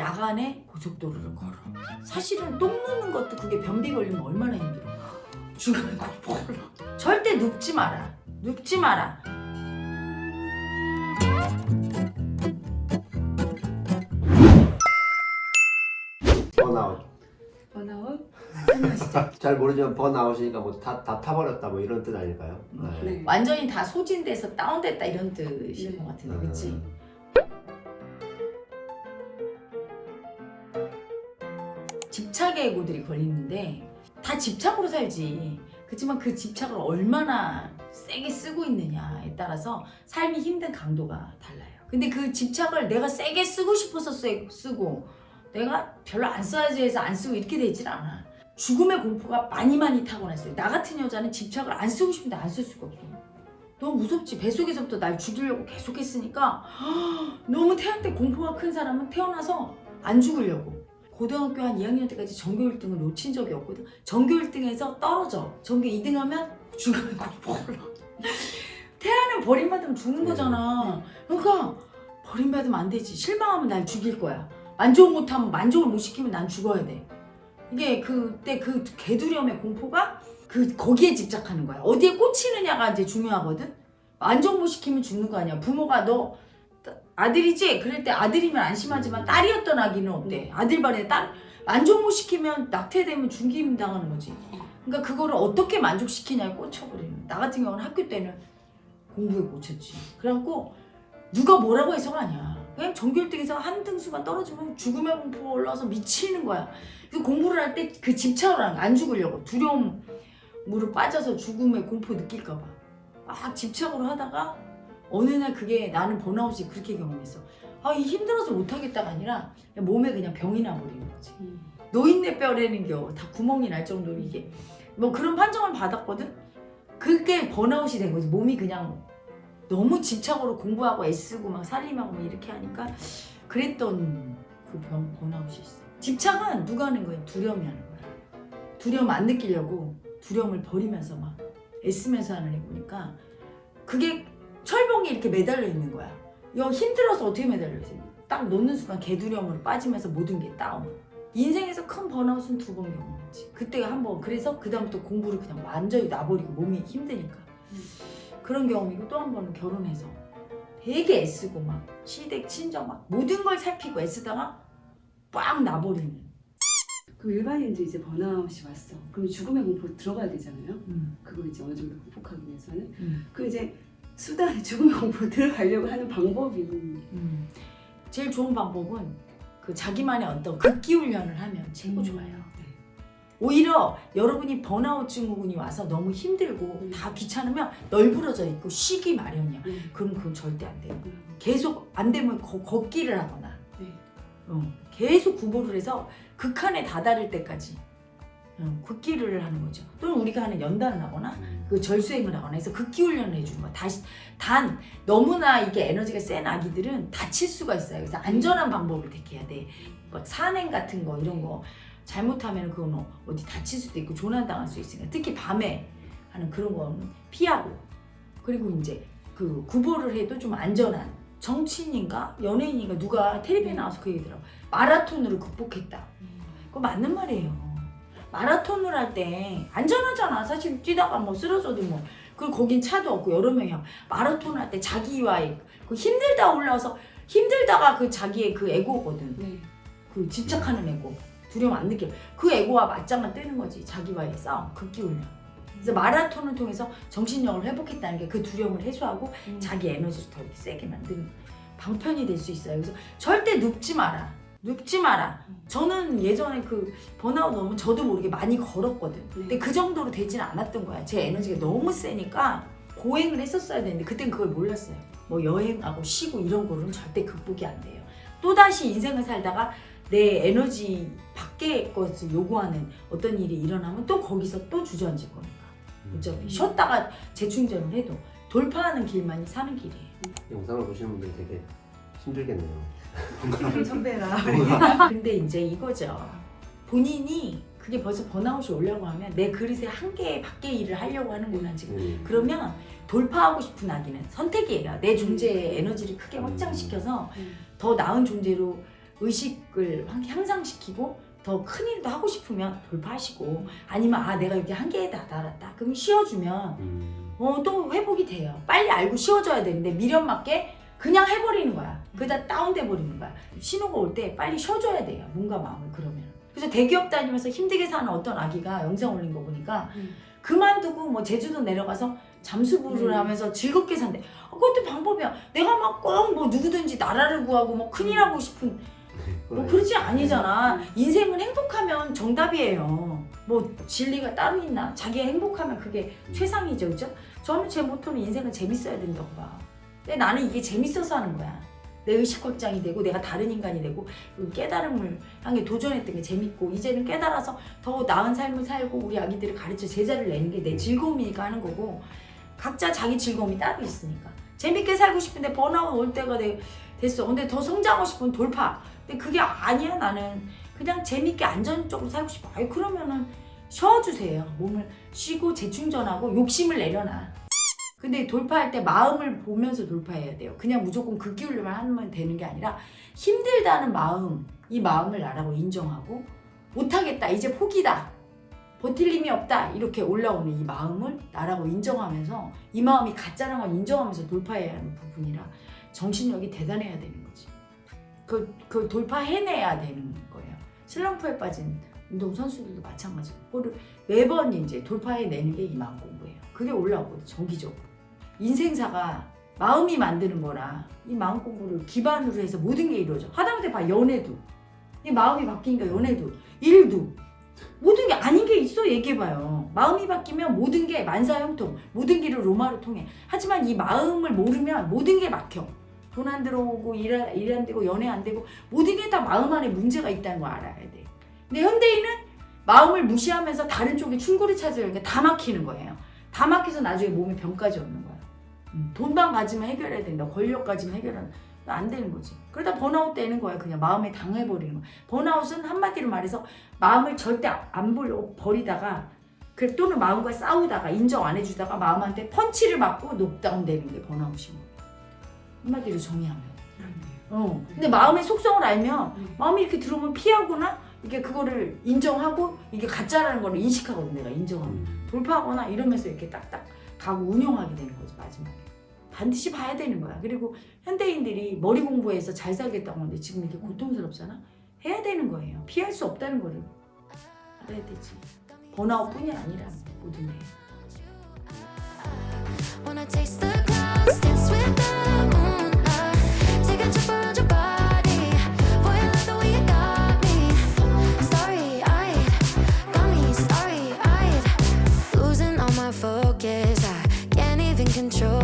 야간에 고속도로를 걸어. 사실은 똥 누는 것도 그게 변비 걸리면 얼마나 힘들어. 거 몰라. 절대 눕지 마라. 눕지 마라. 번아웃. 번아웃? 잘 모르지만 번아웃이니까 뭐 다 다 타버렸다 뭐 이런 뜻 아닐까요? 네. 완전히 다 소진돼서 다운됐다 이런 뜻인 네. 것 같은데, 음. 그렇지? 집착의 애고들이 걸리는데 다 집착으로 살지. 그렇지만 그 집착을 얼마나 세게 쓰고 있느냐에 따라서 삶이 힘든 강도가 달라요. 근데 그 집착을 내가 세게 쓰고 싶어서 쓰- 쓰고 내가 별로 안 써야지 해서 안 쓰고 이렇게 되질 않아. 죽음의 공포가 많이 많이 타고났어요. 나 같은 여자는 집착을 안 쓰고 싶은데 안 쓸 수가 없어. 너무 무섭지. 뱃속에서부터 날 죽이려고 계속 했으니까 너무 태양 때 공포가 큰 사람은 태어나서 안 죽으려고. 고등학교 한 2학년 때까지 전교 1등을 놓친 적이 없거든. 전교 1등에서 떨어져. 전교 2등 하면 죽음의 공포를. 태아는 버림받으면 죽는 거잖아. 그러니까 버림받으면 안 되지. 실망하면 날 죽일 거야. 만족을 못하면 만족을 못 시키면 난 죽어야 돼. 이게 그때 그 개두려움의 공포가 그 거기에 집착하는 거야. 어디에 꽂히느냐가 이제 중요하거든. 만족 못 시키면 죽는 거 아니야. 부모가 너 아들이지? 그럴 때 아들이면 안심하지만 딸이었던 아기는 어때? 아들 발에 딸 만족 못 시키면 낙태되면 중기임 당하는 거지. 그러니까 그거를 어떻게 만족시키냐에 꽂혀버리는. 나 같은 경우는 학교 때는 공부에 꽂혔지. 그래갖고 누가 뭐라고 해서가 아니야. 그냥 전교 1등에서 한 등수만 떨어지면 죽음의 공포가 올라와서 미치는 거야. 그 공부를 할 때 그 집착을 하는 거야. 안 죽으려고 두려움으로 빠져서 죽음의 공포 느낄까봐 막 집착으로 하다가 어느 날 그게 나는 번아웃이 그렇게 경험했어. 아, 이 힘들어서 못하겠다가 아니라 그냥 몸에 그냥 병이 나버리는 거지. 음. 노인네 뼈라는 게 다 구멍이 날 정도로 이게 뭐 그런 판정을 받았거든. 그게 번아웃이 된 거지. 몸이 그냥 너무 집착으로 공부하고 애쓰고 막 살림하고 막 이렇게 하니까 그랬던 그 병, 번아웃이 있어. 집착은 누가 하는 거야? 두려움이 하는 거야. 두려움 안 느끼려고 두려움을 버리면서 막 애쓰면서 하는 애 보니까 그게 철봉이 이렇게 매달려 있는 거야. 이거 힘들어서 어떻게 매달려 있어요? 딱 놓는 순간 개두려움으로 빠지면서 모든 게 다운. 인생에서 큰 번아웃은 두번 경험했지. 그때가 한 번. 그래서 그다음부터 공부를 그냥 완전히 놔버리고 몸이 힘드니까. 그런 경험이고 또 한 번은 결혼해서 되게 애쓰고 막 시댁 친정 막 모든 걸 살피고 애쓰다가 빡 나버리는. 그럼 일반인들 이제 번아웃이 왔어. 그럼 죽음의 공포 들어가야 되잖아요. 음, 그걸 이제 어느 정도 극복하기 위해서는. 음, 그 이제 수단 죽음의 공포로 들어가려고 하는 방법이 음. 제일 좋은 방법은 그 자기만의 어떤 극기 훈련을 하면 최고 좋아요. 네. 오히려 여러분이 번아웃 증후군이 와서 너무 힘들고 음. 다 귀찮으면 널브러져 있고 쉬기 마련이야. 네. 그럼 그건 절대 안 돼요. 음. 계속 안 되면 거- 걷기를 하거나 네. 어, 계속 구보를 해서 극한에 다다를 때까지 어, 극기를 하는 거죠. 또는 우리가 하는 연단을 하거나 그 절수행을 하거나 해서 극기 훈련을 해주는 거야. 다시 단 너무나 이게 에너지가 센 아기들은 다칠 수가 있어요. 그래서 안전한 방법을 택해야 돼. 뭐 산행 같은 거 이런 거 잘못하면 그건 어- 어디 다칠 수도 있고 조난 당할 수 있으니까 특히 밤에 하는 그런 거는 피하고 그리고 이제 그 구보를 해도 좀 안전한 정치인인가 연예인인가 누가 텔레비에 나와서 그 얘기더라고 마라톤으로 극복했다. 그거 맞는 말이에요. 마라톤을 할 때 안전하잖아. 사실 뛰다가 뭐 쓰러져도 뭐. 그리고 거긴 차도 없고 여러 명이 하고. 마라톤을 할때 자기와의 그 힘들다 올라와서 힘들다가 그 자기의 그 에고거든. 네. 그 집착하는 에고. 두려움 안 느껴. 그 에고와 맞짱을 뜨는 거지. 자기와의 싸움. 극기 훈련. 그래서 마라톤을 통해서 정신력을 회복했다는 게 그 두려움을 해소하고 음. 자기 에너지를 더 세게 만드는 방편이 될 수 있어요. 그래서 절대 눕지 마라. 눕지 마라. 저는 예전에 그 번아웃 오면 저도 모르게 많이 걸었거든. 근데 그 정도로 되진 않았던 거야. 제 에너지가 너무 세니까 고행을 했었어야 되는데 그땐 그걸 몰랐어요. 뭐 여행하고 쉬고 이런 거로는 절대 극복이 안 돼요. 또다시 인생을 살다가 내 에너지 밖의 것을 요구하는 어떤 일이 일어나면 또 거기서 또 주저앉을 거니까. 어차피 쉬었다가 재충전을 해도 돌파하는 길만이 사는 길이에요. 영상을 보시는 분들이 되게 힘들겠네요. 큰 선배라. 근데 이제 이거죠. 본인이 그게 벌써 번아웃이 오려고 하면 내 그릇에 한 개 밖의 일을 하려고 하는구나 지금. 음. 그러면 돌파하고 싶은 아기는 선택이에요. 내 존재의 에너지를 크게 확장시켜서 음. 더 나은 존재로 의식을 향- 향상시키고 더 큰 일도 하고 싶으면 돌파하시고 아니면 아 내가 여기 한계에 다다랐다 그럼 쉬어주면 음. 어 또 회복이 돼요 빨리 알고 쉬어줘야 되는데 미련 맞게 그냥 해버리는 거야 그다 다운돼 버리는 거야 신호가 올 때 빨리 쉬어줘야 돼요 몸과 마음을 그러면 그래서 대기업 다니면서 힘들게 사는 어떤 아기가 영상 올린 거 보니까 음. 그만두고 뭐 제주도 내려가서 잠수부를 음. 하면서 즐겁게 산대 어, 그것도 방법이야 내가 막 꼭 뭐 누구든지 나라를 구하고 뭐 큰일 하고 싶은 뭐 그러지 아니잖아. 인생은 행복하면 정답이에요. 뭐 진리가 따로 있나? 자기가 행복하면 그게 최상이죠, 그죠? 저는 제 모토는 인생은 재밌어야 된다고 봐. 근데 나는 이게 재밌어서 하는 거야. 내 의식 확장이 되고 내가 다른 인간이 되고 그 깨달음을 향해 도전했던 게 재밌고 이제는 깨달아서 더 나은 삶을 살고 우리 아기들을 가르쳐 제자를 내는 게 내 즐거움이니까 하는 거고 각자 자기 즐거움이 따로 있으니까 재밌게 살고 싶은데 번아웃 올 때가 돼- 됐어. 근데 더 성장하고 싶은 돌파. 근데 그게 아니야 나는 그냥 재밌게 안전적으로 살고 싶어. 아이 그러면은 쉬어주세요. 몸을 쉬고 재충전하고 욕심을 내려놔. 근데 돌파할 때 마음을 보면서 돌파해야 돼요. 그냥 무조건 그 기울로만 하면 되는 게 아니라 힘들다는 마음, 이 마음을 나라고 인정하고 못하겠다, 이제 포기다, 버틸 힘이 없다 이렇게 올라오는 이 마음을 나라고 인정하면서 이 마음이 가짜라는 걸 인정하면서 돌파해야 하는 부분이라 정신력이 대단해야 되는 거지. 그, 그 돌파해내야 되는 거예요. 슬럼프에 빠진 운동 선수들도 마찬가지고 그거를 매번 이제 돌파해내는 게 이 마음 공부예요. 그게 올라오거든 정기적으로. 인생사가 마음이 만드는 거라 이 마음 공부를 기반으로 해서 모든 게 이루어져. 하다못해 봐 연애도 이 마음이 바뀌니까 연애도 일도 모든 게 아닌 게 있어 얘기해봐요. 마음이 바뀌면 모든 게 만사형통, 모든 길을 로마로 통해. 하지만 이 마음을 모르면 모든 게 막혀. 돈 안 들어오고 일안 되고 연애 안 되고 모든 게 다 마음 안에 문제가 있다는 거 알아야 돼. 근데 현대인은 마음을 무시하면서 다른 쪽에 충고를 찾으려니까 다 막히는 거예요. 다 막혀서 나중에 몸에 병까지 오는 돈만 가지면 해결해야 된다. 권력 가지면 해결하는 안 되는 거지. 그러다 번아웃 되는 거야. 그냥 마음에 당해버리는 거야. 번아웃은 한마디로 말해서 마음을 절대 안 버리다가 그 또는 마음과 싸우다가 인정 안 해주다가 마음한테 펀치를 맞고 녹다운 되는 게 번아웃인 거야. 한마디로 정의하면. 어. 근데 마음의 속성을 알면 음. 마음이 이렇게 들어오면 피하거나 이게 그거를 인정하고 이게 가짜라는 걸 인식하거든 내가 인정하면 음. 돌파하거나 이러면서 이렇게 딱딱 가고 운영하게 되는 거지 마지막에. 반드시 봐야 되는 거야. 그리고 현대인들이 머리 공부해서 잘 살겠다고 하는데 지금 이렇게 고통스럽잖아? 해야 되는 거예요. 피할 수 없다는 거를 알아야 되지. 번아웃뿐이 아니라 모든 게 control